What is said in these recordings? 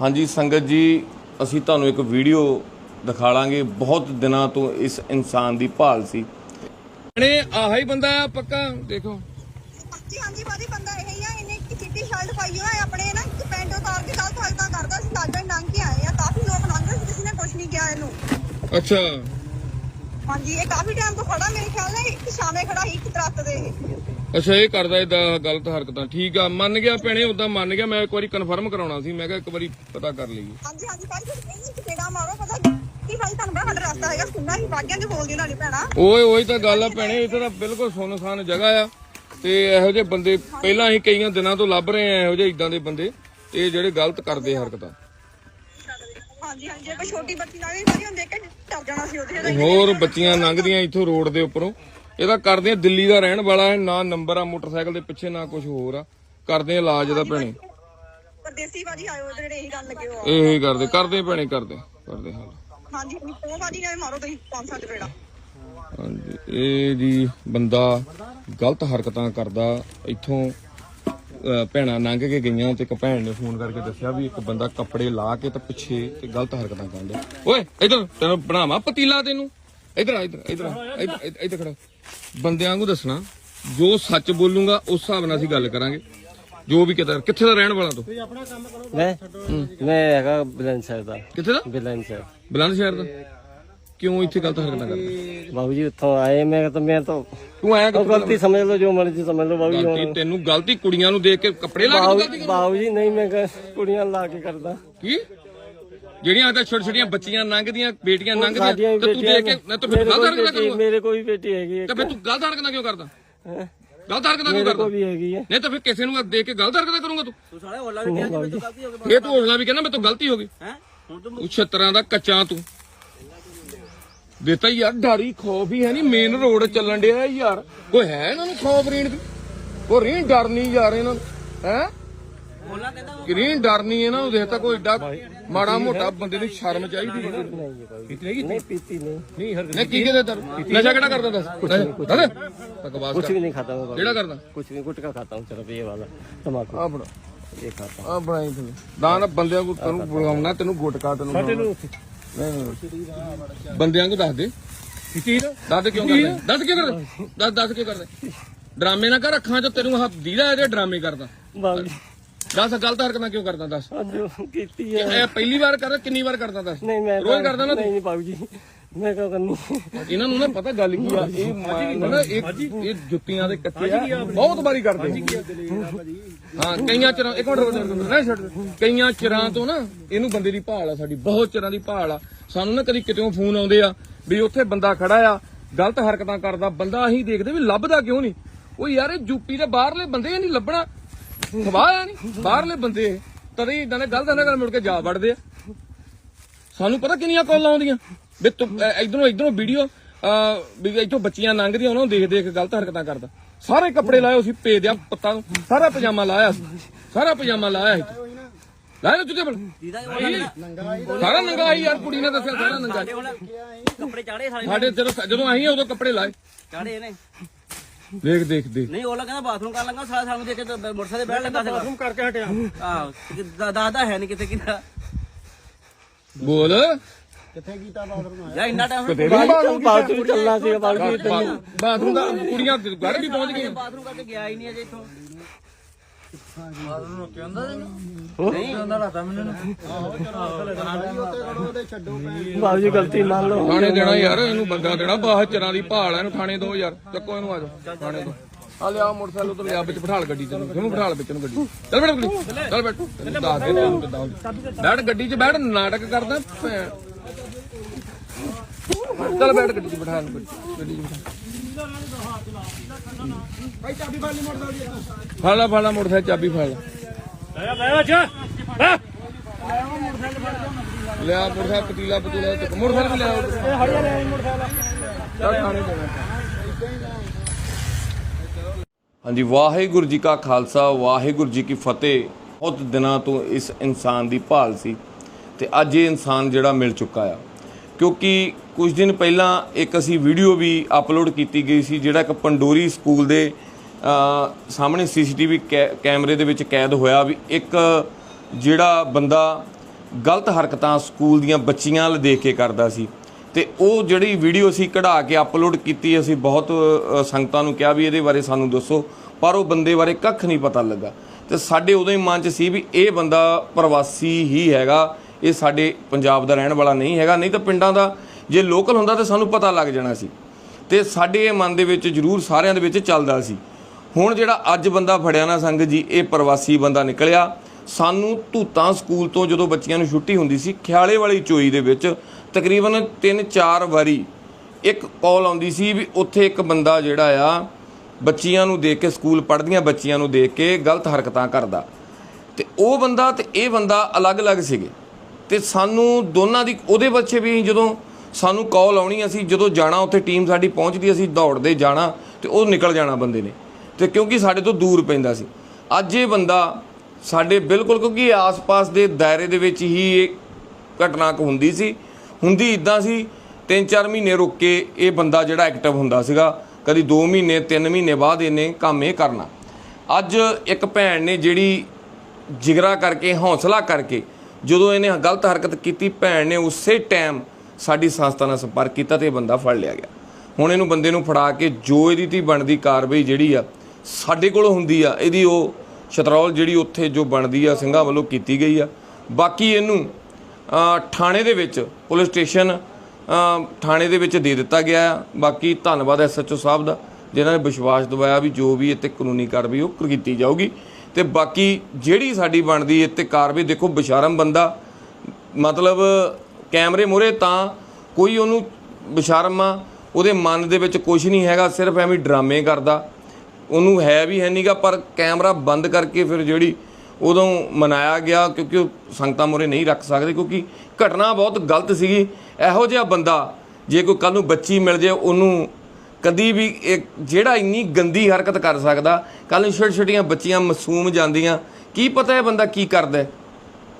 ਹਾਂਜੀ ਸੰਗਤ ਜੀ ਅਸੀਂ ਤੁਹਾਨੂੰ ਇੱਕ ਵੀਡੀਓ ਦਿਖਾਲਾਂਗੇ। ਬਹੁਤ ਦਿਨਾਂ ਤੋਂ ਇਸ ਇਨਸਾਨ ਦੀ ਭਾਲ ਸੀ। ਨੇ ਆਹ ਹੀ ਬੰਦਾ ਆ ਪੱਕਾ ਦੇਖੋ। ਹਾਂਜੀ ਹਾਂਜੀ ਬਾਦੀ ਬੰਦਾ ਇਹ ਹੀ ਆ ਇਹਨੇ ਇੱਕ ਚਿੱਟੀ ਸ਼ਰਟ ਪਾਈ ਹੋਇਆ ਹੈ ਆਪਣੇ ਨਾ ਇੱਕ ਪੈਂਟ ਉਤਾਰ ਕੇ ਗਲਤ ਹਰਕਤਾਂ ਕਰਦਾ ਸੀ ਤਾਜਾ ਲੰਘ ਕੇ ਆਏ ਆ ਕਾਫੀ ਲੋਕ ਲੰਘ ਰਹੇ ਸੀ ਕਿਸੇ ਨੇ ਕੁਝ ਨਹੀਂ ਕਿਹਾ ਇਹਨੂੰ। ਅੱਛਾ। ਹਾਂਜੀ ਇਹ ਕਾਫੀ ਟਾਈਮ ਤੋਂ ਖੜਾ ਮੇਰੇ ਖਿਆਲ ਨਾਲ ਇੱਕ ਸ਼ਾਮੇ ਖੜਾ ਸੀ ਇੱਕ ਦਰਖਤ ਦੇ। ਇਹ ਅੱਛਾ ਇਹ ਕਰਦਾ ਏਦਾਂ ਗਲਤ ਹਰਕਤਾਂ। ਠੀਕ ਆ ਮੰਨ ਗਿਆ ਭੈਣੇ ਉਦਾਂ ਮੰਨ ਗਿਆ ਮੈਂ ਇੱਕ ਵਾਰੀ ਕਨਫਰਮ ਕਰਾਉਣਾ ਸੀ ਮੈਂ ਕਿਹਾ ਇੱਕ ਵਾਰੀ ਪਤਾ ਕਰ ਲਈਏ। ਹਾਂਜੀ ਹਾਂਜੀ ਭਾਈ ਤੁਸੀਂ ਇਹਨੂੰ ਚਪੇੜਾ ਮਾਰੋ ਪਤਾ ਕੀ ਭਾਈ ਤੁਹਾਨੂੰ ਬੜਾ ਸਾਡਾ ਰਸਤਾ ਹੈਗਾ ਸੁਣਨਾ ਹੀ ਬਾਗਿਆਂ ਦੇ ਬੋਲਦੀ ਨਾਲੇ ਭੈਣਾ। ਓਏ ਉਹੀ ਤਾਂ ਗੱਲ ਆ ਭੈਣੇ ਇੱਥੇ ਤਾਂ ਬਿਲਕੁਲ ਸੁੰਨਸਾਨ ਜਗ੍ਹਾ ਆ। ਤੇ ਇਹੋ ਜਿਹੇ ਬੰਦੇ ਪਹਿਲਾਂ ਹੀ ਕਈਆਂ ਦਿਨਾਂ ਤੋਂ ਲੱਭ ਰਹੇ ਆ ਇਹੋ ਜਿਹੇ ਇਦਾਂ ਦੇ ਬੰਦੇ ਤੇ ਜਿਹੜੇ ਗਲਤ ਕਰਦੇ ਹਰਕਤਾਂ। ਹਾਂਜੀ ਹਾਂਜੀ ਛੋਟੀ ਬੱਚੀ ਨਾਲ ਵੀ ਵਾਰੀ ਦੇਖ ਕੇ ਡਰ ਜਾਣਾ ਸੀ ਉਹਦੇ ਹੋਰ ਬੱਚੀਆਂ ਲੰਘਦੀਆਂ ਇੱਥੋਂ ਰੋਡ ਦੇ ਉੱਪਰੋਂ। ਇਹ ਤਾਂ ਕਰਦੇ ਆ ਦਿੱਲੀ ਦਾ ਰਹਿਣ ਵਾਲਾ ਹੈ ਨਾ ਨੰਬਰ ਆ ਮੋਟਰਸਾਈਕਲ ਦੇ ਪਿੱਛੇ ਨਾ ਕੁਝ ਹੋਰ ਆ। ਕਰਦੇ ਆ ਇਲਾਜ ਦਾ ਭੈਣੇ। ਪਰਦੇਸੀ ਬਾਜੀ ਆਇਓ ਜਿਹੜੇ ਇਹੀ ਗੱਲ ਲੱਗੇ ਹੋ ਇਹੀ ਕਰਦੇ ਕਰਦੇ ਭੈਣੇ ਕਰਦੇ ਕਰਦੇ ਹਾਂ ਹਾਂਜੀ ਉਹ ਬਾਜੀ ਨਾਲ ਵੀ ਮਾਰੋ ਤੁਸੀਂ ਪੰਜ ਸੱਤ ਚਪੇੜਾ ਹਾਂਜੀ ਇਹ ਜੀ ਬੰਦਾ ਗਲਤ ਹਰਕਤਾਂ ਕਰਦਾ ਇੱਥੋਂ ਭੈਣਾਂ ਲੰਘ ਕੇ ਗਈਆਂ ਤੇ ਇੱਕ ਭੈਣ ਨੇ ਫੋਨ ਕਰਕੇ ਦੱਸਿਆ ਵੀ ਇੱਕ ਬੰਦਾ ਕੱਪੜੇ ਲਾ ਕੇ ਤੇ ਪਿੱਛੇ ਤੇ ਗਲਤ ਹਰਕਤਾਂ ਕਰਦਾ ਓਏ ਇਧਰ ਤੈਨੂੰ ਬਣਾਵਾ ਪਤੀਲਾ ਤੈਨੂੰ? ਇਧਰ ਆ ਇਧਰ ਇਧਰ ਇਧਰ ਇਧਰ ਖੜਾ ਬੰਦਿਆਂ ਨੂੰ ਦੱਸਣਾ ਜੋ ਸੱਚ ਬੋਲੂਗਾ ਉਸ ਹਿਸਾਬ ਨਾਲ ਅਸੀਂ ਗੱਲ ਕਰਾਂਗੇ। ਜੋ ਵੀ ਕਿਤੇ ਕਿੱਥੇ ਦਾ ਰਹਿਣ ਵਾਲਾ ਤੂੰ? ਮੈਂ ਮੈਂ ਹੈਗਾ ਬਿਲਨ ਸਾਹਿਬ ਦਾ। ਕਿੱਥੇ ਦਾ? ਬਿਲਨ ਸਾਹਿਬ ਬਲੰਦ ਸ਼ਹਿਰ ਦਾ? ਕਿਉਂ ਇੱਥੇ ਗਲਤ ਹਰਕਤਾਂ ਕਰਦਾ? ਬਾਬੂ ਜੀ ਉੱਥੋਂ ਆਏ ਮੈਂ ਤਾਂ ਮੈਂ ਤਾਂ ਤੂੰ ਆਇਆ ਉਹ ਕਿੱਥੋਂ ਗਲਤੀ ਸਮਝ ਲਓ ਜੋ ਮਰਜ਼ੀ ਸਮਝ ਲਓ ਬਾਬੂ ਜੀ ਗਲਤੀ ਤੈਨੂੰ ਗਲਤੀ ਕੁੜੀਆਂ ਨੂੰ ਦੇਖ ਕੇ ਕੱਪੜੇ ਲਾ ਕੇ ਤੂੰ ਗਲਤੀ ਬਾਬੂ ਜੀ ਨਹੀਂ ਮੈਂ ਕੁੜੀਆਂ ਲਾ ਕੇ ਕਰਦਾ। ਕੀ? ਜਿਹੜੀਆਂ ਤਾਂ ਛੋਟੀ ਛੋਟੀਆਂ ਬੱਚੀਆਂ ਲੰਘਦੀਆਂ ਬੇਟੀਆਂ ਲੰਘਦੀਆਂ ਸਾਡੀਆਂ ਤੇ ਤੂੰ ਦੇਖ ਕੇ ਨਾ। ਤੂੰ ਫਿਰ ਗਲਤ ਹਰਕਤਾਂ ਕਰੂਗਾ। ਮੇਰੇ ਕੋਈ ਬੇਟੀ ਹੈਗੀ ਹੈ। ਤੇ ਫਿਰ ਤੂੰ ਗਲਤ ਹਰਕਤਾਂ ਕਿਉਂ ਕਰਦਾ? ਹੈਂ? ਗਲਤ ਹਰਕਤਾਂ ਕਿਉਂ ਮੇਰੇ ਕਰਦਾ? ਕੋਲ ਵੀ ਹੈਗੀ ਹੈ। ਨਹੀਂ ਤਾਂ ਫਿਰ ਕਿਸੇ ਨੂੰ ਦੇਖ ਕੇ ਗਲਤ ਹਰਕਤਾਂ ਕਰੂੰਗਾ ਤੂੰ। ਨਹੀਂ ਬਾਬੂ ਜੀ ਇਹ ਤੂੰ ਹੋਣਾ ਵੀ ਕਹਿੰਦਾ ਮੈਂ ਤਾਂ ਗਲਤੀ ਹੋ ਗਈ। ਹੈ? ਤੂੰ ਛਤਰਾਂ ਦਾ ਕੱਚਾ ਤੂੰ। ਦੇਤਾ ਯਾਰ ਡਾਰੀ ਖੌਫ ਹੀ ਹੈ ਨਹੀਂ ਮੇਨ ਰੋਡ ਚੱਲਣ ਡਿਆ ਯਾਰ। ਕੋਈ ਹੈ ਇਹਨਾਂ ਨੂੰ ਖੌਫ ਰੀਣ ਦੀ? ਉਹ ਰੀਣ ਡਰ ਨਹੀਂ ਯਾਰ ਇਹਨਾਂ ਨੂੰ। ਹੈ? ਗ੍ਰੀਨ ਡਰ ਨਹੀਂ ਇਹਨਾਂ ਨੂੰ ਦੇਖਤਾ ਕੋਈ ਏਡਾ ਮਾੜਾ ਮੋਟਾ ਬੰਦੇ ਨੂੰ ਸ਼ਰਮ ਚਾਹੀਦੀ ਨਹੀਂ ਨਹੀਂ ਨਹੀਂ ਹਰ ਨਹੀਂ। ਕੀ ਕਹਿੰਦੇ ਕਿਹੜਾ ਕਰਦਾ ਦੱਸ। ਦੱਸ ਵੀ ਨਹੀਂ ਖਾਤਾ ਕਿਹੜਾ ਕਰਦਾ? ਕੁਝ ਨਹੀਂ ਗੁਟਕਾ ਖਾਤਾ ਹਾਂ ਸਿਰਫ ਇਹ ਵਾਲਾ ਤਮਾਕੂ। ਆ ਬੜਾ ਇਹ ਖਾਤਾ ਆ ਬੜਾ ਹੀ ਤੂੰ ਦਾਨ ਬੰਦਿਆਂ ਨੂੰ ਤੈਨੂੰ ਬੁਲਾਉਣਾ ਤੈਨੂੰ ਗੁਟਕਾ ਤੈਨੂੰ ਸਾਡੇ ਨਹੀਂ ਬੰਦਿਆਂ ਨੂੰ ਦੱਸ ਦੇ। ਕਿਤੀ ਦੱਸ ਕਿਉਂ ਕਰਦੇ? ਦੱਸ ਕਿਉਂ ਕਰਦੇ? ਦੱਸ ਦੱਸ ਕਿਉਂ ਕਰਦੇ? ਡਰਾਮੇ ਨਾ ਕਰ ਅੱਖਾਂ ਚ ਤੈਨੂੰ ਹੱਥ ਦੀਦਾ ਇਹਦੇ ਡਰਾਮੇ ਕਰਦਾ। ਦੱਸ ਗਲਤ ਹਰਕਤਾਂ ਕਿਉਂ ਕਰਦਾ ਦੱਸ? ਅੱਜ ਕੀਤੀ ਆ ਇਹ ਪਹਿਲੀ ਵਾਰ ਕਰਦਾ ਕਿੰਨੀ ਵਾਰ ਕਰਦਾ ਦੱਸ? ਨਹੀਂ ਮੈਂ ਰੋਜ਼ ਕਰਦਾ ਨਾ ਨਹੀਂ ਨਹੀਂ ਜੀ ਮੈਂ ਕਿਉਂ ਕਰਨੀ? ਇਹਨਾਂ ਨੂੰ ਨਾ ਪਤਾ ਗੱਲ ਕੀ ਆ ਇਹ ਨਾ ਇਹ ਇਹ ਜੁੱਤੀਆਂ ਦੇ ਕੱਚੇ ਆ ਬਹੁਤ ਵਾਰੀ ਕਰਦੇ ਹਾਂ ਕਈਆਂ ਚਿਰਾਂ ਇੱਕ ਮਿੰਟ ਨਾ ਛੱਡ ਕਈਆਂ ਚਿਰਾਂ ਤੋਂ ਨਾ ਇਹਨੂੰ ਬੰਦੇ ਦੀ ਭਾਲ ਆ ਸਾਡੀ ਬਹੁਤ ਚਿਰਾਂ ਦੀ ਭਾਲ ਆ। ਸਾਨੂੰ ਨਾ ਕਦੀ ਕਿਤੇੋਂ ਫੋਨ ਆਉਂਦੇ ਆ ਵੀ ਉੱਥੇ ਬੰਦਾ ਖੜਾ ਆ ਗਲਤ ਹਰਕਤਾਂ ਕਰਦਾ ਬੰਦਾ ਅਸੀਂ ਦੇਖਦੇ ਵੀ ਲੱਭਦਾ ਕਿਉਂ ਨਹੀਂ? ਉਹ ਯਾਰ ਇਹ ਯੂਪੀ ਦੇ ਬਾਹਰਲੇ ਬੰਦੇ ਨਹੀਂ ਲੱਭਣਾ। ਨਹੀਂ ਬਾਹਰਲੇ ਬੰਦੇ ਤਦੇ ਇਦਾਂ ਦੇ ਗਲਤ ਨਾਲ ਮੁੜ ਕੇ ਜਾ ਵੜਦੇ ਆ। ਸਾਨੂੰ ਪਤਾ ਕਿੰਨੀਆਂ ਕਾਲਾਂ ਆਉਂਦੀਆਂ। ਵੀ ਇਧਰੋਂ ਇਧਰੋਂ ਵੀਡੀਓ ਵੀ ਇੱਥੋਂ ਬੱਚੀਆਂ ਲੰਘਦੀਆਂ ਉਹਨਾਂ ਨੂੰ ਦੇਖ ਦੇਖ ਗਲਤ ਹਰਕਤਾਂ ਕਰਦਾ। ਸਾਰੇ ਕੱਪੜੇ ਲਾਏ ਸੀ ਪੇ ਦਿਆ ਪੱਤਾਂ ਨੂੰ। ਸਾਰਾ ਪਜਾਮਾ ਲਾਇਆ ਸੀ। ਸਾਰਾ ਪਜਾਮਾ ਲਾਇਆ ਸੀ। ਲਾਇਆ ਚੁੱਕੇ ਬਲ ਸਾਰਾ ਨੰਗਾ ਸੀ ਯਾਰ ਕੁੜੀ ਨੇ ਦੱਸਿਆ ਸਾਰਾ ਨੰਗਾ। ਕੱਪੜੇ ਚਾੜੇ ਸਾਰੇ ਸਾਡੇ ਜਦੋਂ ਜਦੋਂ ਆਈ ਉਦੋਂ ਕੱਪੜੇ ਲਾਏ। ਚਾੜੇ ਨੇ ਦੇਖ ਦੇਖ ਦੇਖ। ਨਹੀਂ ਉਹ ਕਹਿੰਦਾ ਬਾਥਰੂਮ ਕਰ ਲੰਗਾ ਸਾਰਾ ਸਾਨੂੰ ਦੇਖ ਕੇ ਮੋਟਰਸਾਈਕਲ ਬੈਠ ਲੱਗਾ ਬਾਥਰੂਮ ਕਰਕੇ ਹਟਿਆ। ਆਹ ਦਾਦਾ ਹੈ ਨਹੀਂ ਕਿਤੇ ਕਿਤਾ ਬੋਲ। ਕਿੱਥੇ ਕੀਤਾ ਬਾਥਰੂਮ ਆਇਆ? ਇੰਨਾ ਟਾਈਮ ਬਾਥਰੂਮ ਚੱਲਣਾ ਸੀ ਬਾਥਰੂਮ ਦਾ ਕੁੜੀਆਂ ਗੜ ਵੀ ਪਹੁੰਚ ਗਈਆਂ। ਬਾਥਰੂਮ ਕਰਕੇ ਗਿਆ ਹੀ ਨਹੀਂ ਅਜੇ ਇਥੋਂ। ਮਾਰਨ ਨੂੰ ਕਹਿੰਦਾ ਨਹੀਂ ਨਹੀਂ ਕਹਿੰਦਾ ਲਾਤਾ ਮੈਨੂੰ ਆਹੋ ਚਲੋ ਕਨਾਲੀ ਉੱਤੇ ਖੜੋ ਉਹਦੇ ਛੱਡੋ ਬਾਬੂ ਜੀ, ਗਲਤੀ ਮੰਨ ਲਓ। ਥਾਣੇ ਦੇਣਾ ਯਾਰ, ਇਹਨੂੰ ਬੰਦਾ ਦੇਣਾ ਬਾਹ ਚਰਾਂ ਦੀ ਭਾਲ ਇਹਨੂੰ ਥਾਣੇ ਦੋ ਯਾਰ। ਚੱਕੋ ਇਹਨੂੰ ਆ ਜਾਓ, ਥਾਣੇ ਦੋ। ਆ ਲਿਆ ਮੋਟਰਸਾਈਕਲ ਤੋਂ ਲਿਆ ਵਿੱਚ ਬਿਠਾਲ ਗੱਡੀ ਤੈਨੂੰ ਕਿਉਂ ਬਿਠਾਲ ਵਿੱਚ ਨੂੰ ਗੱਡੀ। ਚੱਲ ਬੈਠ ਗੱਡੀ, ਚੱਲ ਬੈਠ। ਤੈਨੂੰ ਦੱਸ ਦੇ ਤੈਨੂੰ ਕਿੱਦਾਂ ਬੈਠ ਗੱਡੀ 'ਚ ਬੈਠ, ਨਾਟਕ ਕਰਦਾ ਚੱਲ ਬੈਠ ਗੱਡੀ 'ਚ ਬਿਠਾ ਲੈ ਗੱਡੀ 'ਚ ਬਿਠਾ। ਫੜ ਲਾ ਫੜ ਲਾ ਮੋਟਰਸਾਈਕਲ ਚਾਬੀ ਫੜ ਲਾ। ਲਿਆ ਮੋਟਰਸਾਈਕਲ ਪਤੀਲਾ ਪਤੂਲਾ ਤੇ ਮੋਟਰਸਾਈਕਲ ਵੀ ਲਿਆ ਚੱਲ ਥਾਣੇ ਦੇਣਾ ਹਾਂਜੀ ਵਾਹਿਗੁਰੂ ਜੀ ਕਾ ਖਾਲਸਾ ਵਾਹਿਗੁਰੂ ਜੀ ਕੀ ਫਤਿਹ। ਬਹੁਤ ਦਿਨਾਂ ਤੋਂ ਇਸ ਇਨਸਾਨ ਦੀ ਭਾਲ ਸੀ ਤੇ ਅੱਜ ਇਹ ਇਨਸਾਨ ਜਿਹੜਾ ਮਿਲ ਚੁੱਕਾ ਆ। ਕਿਉਂਕਿ ਕੁਝ ਦਿਨ ਪਹਿਲਾਂ ਇੱਕ ਅਸੀਂ ਵੀਡੀਓ ਵੀ ਅਪਲੋਡ ਕੀਤੀ ਗਈ ਸੀ ਜਿਹੜਾ ਇੱਕ ਪੰਡੋਰੀ ਸਕੂਲ ਦੇ ਅ, ਸਾਹਮਣੇ ਸੀਸੀਟੀਵੀ ਕੈਮਰੇ ਦੇ ਵਿੱਚ ਕੈਦ ਹੋਇਆ ਵੀ ਇੱਕ ਜਿਹੜਾ ਬੰਦਾ ਗਲਤ ਹਰਕਤਾਂ ਸਕੂਲ ਦੀਆਂ ਬੱਚੀਆਂ ਵੱਲ ਦੇਖ ਕੇ ਕਰਦਾ ਸੀ। ਤੇ ਉਹ ਜਿਹੜੀ ਵੀਡੀਓ ਅਸੀਂ ਕਢਾ ਕੇ ਅਪਲੋਡ ਕੀਤੀ ਅਸੀਂ ਬਹੁਤ ਸੰਗਤਾਂ ਨੂੰ ਕਿਹਾ ਵੀ ਇਹਦੇ ਬਾਰੇ ਸਾਨੂੰ ਦੱਸੋ ਪਰ ਉਹ ਬੰਦੇ ਬਾਰੇ ਕੱਖ ਨਹੀਂ ਪਤਾ ਲੱਗਾ। ਤੇ ਸਾਡੇ ਉਦੋਂ ਹੀ ਮਨ 'ਚ ਸੀ ਵੀ ਇਹ ਬੰਦਾ ਪ੍ਰਵਾਸੀ ਹੀ ਹੈਗਾ ਇਹ ਸਾਡੇ ਪੰਜਾਬ ਦਾ ਰਹਿਣ ਵਾਲਾ ਨਹੀਂ ਹੈਗਾ, ਨਹੀਂ ਤਾਂ ਪਿੰਡਾਂ ਦਾ, ਜੇ ਲੋਕਲ ਹੁੰਦਾ ਤਾਂ ਸਾਨੂੰ ਪਤਾ ਲੱਗ ਜਾਣਾ ਸੀ। ਤੇ ਸਾਡੇ ਇਹ ਮਨ ਦੇ ਵਿੱਚ ਜ਼ਰੂਰ ਸਾਰਿਆਂ ਦੇ ਵਿੱਚ ਚੱਲਦਾ ਸੀ। ਹੁਣ ਜਿਹੜਾ ਅੱਜ ਬੰਦਾ ਫੜਿਆ ਨਾ ਸੰਗਤ ਜੀ, ਇਹ ਪ੍ਰਵਾਸੀ ਬੰਦਾ ਨਿਕਲਿਆ। ਸਾਨੂੰ ਧੂਤਾਂ ਸਕੂਲ ਤੋਂ ਜਦੋਂ ਬੱਚਿਆਂ ਨੂੰ ਛੁੱਟੀ ਹੁੰਦੀ ਸੀ, ਖਿਆਲੇ ਵਾਲੀ ਚੋਈ ਦੇ ਵਿੱਚ ਤਕਰੀਬਨ 3-4 ਵਾਰੀ ਇੱਕ ਕਾਲ ਆਉਂਦੀ ਸੀ ਵੀ ਉੱਥੇ ਇੱਕ ਬੰਦਾ ਜਿਹੜਾ ਆ, ਬੱਚੀਆਂ ਨੂੰ ਦੇਖ ਕੇ, ਸਕੂਲ ਪੜ੍ਹਦੀਆਂ ਬੱਚੀਆਂ ਨੂੰ ਦੇਖ ਕੇ ਗਲਤ ਹਰਕਤਾਂ ਕਰਦਾ। ਤੇ ਉਹ ਬੰਦਾ ਤੇ ਇਹ ਬੰਦਾ ਅਲੱਗ-ਅਲੱਗ ਸੀਗੇ। ਤੇ ਸਾਨੂੰ ਦੋਨਾਂ ਦੀ, ਉਹਦੇ ਬੱਚੇ ਵੀ ਜਦੋਂ ਸਾਨੂੰ ਕਾਲ ਆਉਣੀ, ਅਸੀਂ ਜਦੋਂ ਜਾਣਾ, ਉੱਥੇ ਟੀਮ ਸਾਡੀ ਪਹੁੰਚਦੀ, ਅਸੀਂ ਦੌੜਦੇ ਜਾਣਾ ਤੇ ਉਹ ਨਿਕਲ ਜਾਣਾ ਬੰਦੇ ਨੇ। ਤੇ ਕਿਉਂਕਿ ਸਾਡੇ ਤੋਂ ਦੂਰ ਪੈਂਦਾ ਸੀ। ਅੱਜ ਇਹ ਬੰਦਾ ਸਾਡੇ ਬਿਲਕੁਲ, ਕਿਉਂਕਿ ਆਸ-ਪਾਸ ਦੇ ਦਾਇਰੇ ਦੇ ਵਿੱਚ ਹੀ ਇਹ ਘਟਨਾ ਕੁ ਹੁੰਦੀ ਸੀ। ਹੁੰਦੀ ਇਦਾਂ ਸੀ 3-4 ਮਹੀਨੇ ਰੁਕ ਕੇ ਇਹ ਬੰਦਾ ਜਿਹੜਾ ਐਕਟਿਵ ਹੁੰਦਾ ਸੀਗਾ, ਕਦੀ 2 ਮਹੀਨੇ 3 ਮਹੀਨੇ ਬਾਅਦ ਇਹਨੇ ਕੰਮ ਇਹ ਕਰਨਾ। ਅੱਜ ਇੱਕ ਭੈਣ ਨੇ ਜਿਹੜੀ ਜਿਗਰਾ ਕਰਕੇ, ਹੌਸਲਾ ਕਰਕੇ ਜਦੋਂ ਇਹਨੇ ਗਲਤ ਹਰਕਤ ਕੀਤੀ, ਭੈਣ ਨੇ ਉਸੇ ਟਾਈਮ ਸਾਡੀ ਸੰਸਥਾ ਨਾਲ ਸੰਪਰਕ ਕੀਤਾ ਤੇ ਇਹ ਬੰਦਾ ਫੜ ਲਿਆ ਗਿਆ। ਹੁਣ ਇਹਨੂੰ ਬੰਦੇ ਨੂੰ ਫੜਾ ਕੇ ਜੋ ਇਹਦੀ ਤੀ ਬਣਦੀ ਕਾਰਵਾਈ ਜਿਹੜੀ ਆ, ਸਾਡੇ ਕੋਲ ਹੁੰਦੀ ਆ, ਇਹਦੀ ਉਹ ਸ਼ਤਰੌਲ ਜਿਹੜੀ ਉੱਥੇ ਜੋ ਬਣਦੀ ਆ, ਸਿੰਘਾਂ ਵੱਲੋਂ ਕੀਤੀ ਗਈ ਆ। ਬਾਕੀ ਇਹਨੂੰ ਥਾਣੇ ਦੇ ਵਿੱਚ, ਪੁਲਿਸ ਸਟੇਸ਼ਨ ਥਾਣੇ ਦੇ ਵਿੱਚ ਦੇ ਦਿੱਤਾ ਗਿਆ ਆ। ਬਾਕੀ ਧੰਨਵਾਦ ਐਸਐਚਓ ਸਾਹਿਬ ਦਾ, ਜਿਨ੍ਹਾਂ ਨੇ ਵਿਸ਼ਵਾਸ ਦਿਵਾਇਆ ਵੀ ਜੋ ਵੀ ਇੱਥੇ ਕਾਨੂੰਨੀ ਕਾਰਵਾਈ ਉਹ ਕੀਤੀ ਜਾਊਗੀ। ਤੇ ਬਾਕੀ ਜਿਹੜੀ ਸਾਡੀ ਬਣਦੀ ਇੱਥੇ ਕਾਰਵਾਈ ਦੇਖੋ ਬਿਸ਼ਰਮ ਬੰਦਾ। ਮਤਲਬ ਕੈਮਰੇ ਮੂਹਰੇ ਤਾਂ ਕੋਈ ਉਹਨੂੰ ਬਿਸ਼ਰਮ ਆ, ਉਹਦੇ ਮਨ ਦੇ ਵਿੱਚ ਕੁਝ ਨਹੀਂ ਹੈਗਾ, ਸਿਰਫ ਐਵੇਂ ਡਰਾਮੇ ਕਰਦਾ। ਉਹਨੂੰ ਹੈ ਵੀ ਹੈ ਨਹੀਂਗਾ ਪਰ ਕੈਮਰਾ ਬੰਦ ਕਰਕੇ ਫਿਰ ਜਿਹੜੀ ਉਦੋਂ ਮਨਾਇਆ ਗਿਆ, ਕਿਉਂਕਿ ਉਹ ਸੰਗਤਾਂ ਮੂਹਰੇ ਨਹੀਂ ਰੱਖ ਸਕਦੇ, ਕਿਉਂਕਿ ਘਟਨਾ ਬਹੁਤ ਗਲਤ ਸੀਗੀ। ਇਹੋ ਜਿਹਾ ਬੰਦਾ ਜੇ ਕੋਈ ਕੱਲ ਨੂੰ ਬੱਚੀ ਮਿਲ ਜੇ, ਉਹਨੂੰ ਕਦੀ ਵੀ ਇਹ ਜਿਹੜਾ ਇੰਨੀ ਗੰਦੀ ਹਰਕਤ ਕਰ ਸਕਦਾ ਕੱਲ ਨੂੰ ਛੋਟੀਆਂ ਛੋਟੀਆਂ ਬੱਚੀਆਂ ਮਾਸੂਮ ਜਾਂਦੀਆਂ ਕੀ ਪਤਾ ਇਹ ਬੰਦਾ ਕੀ ਕਰਦਾ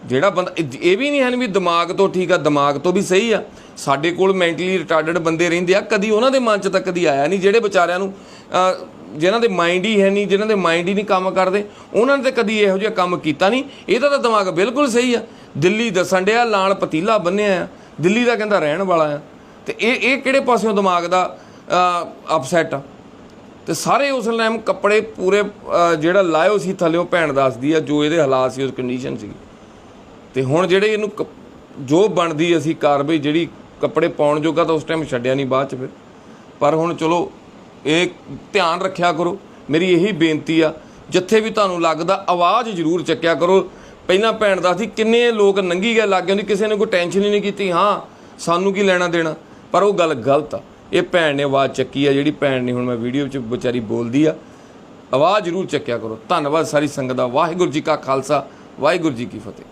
ਜਿਹੜਾ ਬੰਦਾ ਇਹ ਵੀ ਨਹੀਂ ਹਨ ਵੀ ਦਿਮਾਗ ਤੋਂ ਠੀਕ ਆ ਦਿਮਾਗ ਤੋਂ ਵੀ ਸਹੀ ਆ। ਸਾਡੇ ਕੋਲ ਮੈਂਟਲੀ ਰਿਟਾਰਡਡ ਬੰਦੇ ਰਹਿੰਦੇ ਆ ਕਦੀ ਉਹਨਾਂ ਦੇ ਮਨ 'ਚ ਤਾਂ ਕਦੀ ਆਇਆ ਨਹੀਂ ਜਿਹੜੇ ਵਿਚਾਰਿਆਂ ਨੂੰ ਅਹ, ਜਿਨ੍ਹਾਂ ਦੇ ਮਾਈਂਡ ਹੀ ਹੈ ਨਹੀਂ ਜਿਨ੍ਹਾਂ ਦੇ ਮਾਈਂਡ ਹੀ ਨਹੀਂ ਕੰਮ ਕਰਦੇ ਉਹਨਾਂ ਨੇ ਤਾਂ ਕਦੀ ਇਹੋ ਜਿਹਾ ਕੰਮ ਕੀਤਾ ਨਹੀਂ। ਇਹਦਾ ਤਾਂ ਦਿਮਾਗ ਬਿਲਕੁਲ ਸਹੀ ਆ। ਦਿੱਲੀ ਦੱਸਣ ਡਿਆ ਲਾਲ ਪਤੀਲਾ ਬੰਨਿਆ ਆ। ਦਿੱਲੀ ਦਾ ਕਹਿੰਦਾ ਰਹਿਣ ਵਾਲਾ ਆ। ਤੇ ਇਹ ਇਹ ਕਿਹੜੇ ਪਾਸਿਓਂ ਦਿਮਾਗ ਦਾ ਅਪਸੈਟ ਆ। ਤੇ ਸਾਰੇ ਉਸ ਟਾਈਮ ਕੱਪੜੇ ਪੂਰੇ ਜਿਹੜਾ ਲਾਇਓ ਸੀ ਥੱਲਿਓ ਭੈਣ ਦੱਸਦੀ ਆ, ਜੋ ਇਹਦੇ ਹਾਲਾਤ ਸੀ, ਉਸ ਕੰਡੀਸ਼ਨ ਸੀ ਤੇ ਹੁਣ ਜਿਹੜੇ ਇਹਨੂੰ ਕ- ਜੋ ਬਣਦੀ ਅਸੀਂ ਕਾਰਵਾਈ, ਜਿਹੜੀ ਕੱਪੜੇ ਪਾਉਣ ਜੋਗਾ ਤਾਂ ਉਸ ਟਾਈਮ ਛੱਡਿਆ ਨਹੀਂ ਬਾਅਦ ਚ ਫਿਰ। ਪਰ ਹੁਣ ਚਲੋ, ਇਹ ਧਿਆਨ ਰੱਖਿਆ ਕਰੋ। ਮੇਰੀ ਇਹੀ ਬੇਨਤੀ ਆ, ਜਿੱਥੇ ਵੀ ਤੁਹਾਨੂੰ ਲੱਗਦਾ, ਆਵਾਜ਼ ਜ਼ਰੂਰ ਚੱਕਿਆ ਕਰੋ। ਪਹਿਲਾਂ ਭੈਣ ਦੱਸਦੀ ਕਿੰਨੇ ਲੋਕ ਨੰਗੀ ਗਏ ਲੱਗ ਜਾਂਦੀ ਕਿਸੇ ਨੇ ਕੋਈ ਟੈਨਸ਼ਨ ਹੀ ਨਹੀਂ ਕੀਤੀ, ਹਾਂ, ਸਾਨੂੰ ਕੀ ਲੈਣਾ ਦੇਣਾ? ਪਰ ਉਹ ਗੱਲ ਗਲਤ ਆ। ਇਹ ਭੈਣ ਨੇ ਆਵਾਜ਼ ਚੱਕੀ ਆ, ਜਿਹੜੀ ਭੈਣ ਨੇ ਹੁਣ ਮੈਂ ਵੀਡੀਓ 'ਚ ਵਿਚਾਰੀ ਬੋਲਦੀ ਆ। ਆਵਾਜ਼ ਜ਼ਰੂਰ ਚੱਕਿਆ ਕਰੋ। ਧੰਨਵਾਦ ਸਾਰੀ ਸੰਗਤ ਦਾ। ਵਾਹਿਗੁਰੂ ਜੀ ਕਾ ਖਾਲਸਾ, ਵਾਹਿਗੁਰੂ ਜੀ ਕੀ ਫਤਿਹ।